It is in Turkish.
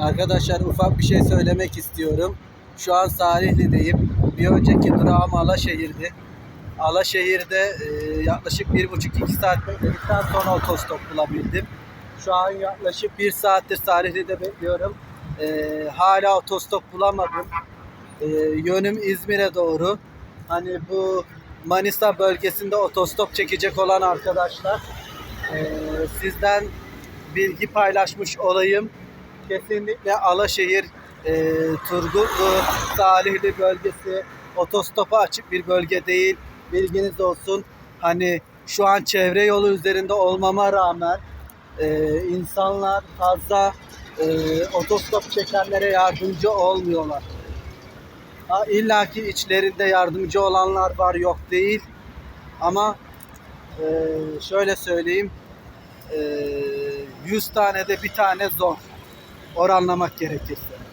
Arkadaşlar ufak bir şey söylemek istiyorum. Şu an Salihli'deyim. Bir önceki durağım Alaşehir'di. Alaşehir'de e, yaklaşık bir buçuk iki saat bekledikten sonra otostop bulabildim. Şu an yaklaşık bir saattir Salihli'de bekliyorum. E, hala otostop bulamadım. E, yönüm İzmir'e doğru. Hani bu Manisa bölgesinde otostop çekecek olan arkadaşlar e, sizden bilgi paylaşmış olayım. Kesinlikle Alaşehir, e, Turgutlu, Salihli bölgesi otostopa açık bir bölge değil. Bilginiz olsun. Hani şu an çevre yolu üzerinde olmama rağmen e, insanlar fazla e, otostop çekenlere yardımcı olmuyorlar. Ha, İlla ki içlerinde yardımcı olanlar var yok değil. Ama e, şöyle söyleyeyim. E, 100 tane de bir tane zor oranlamak gerekirse.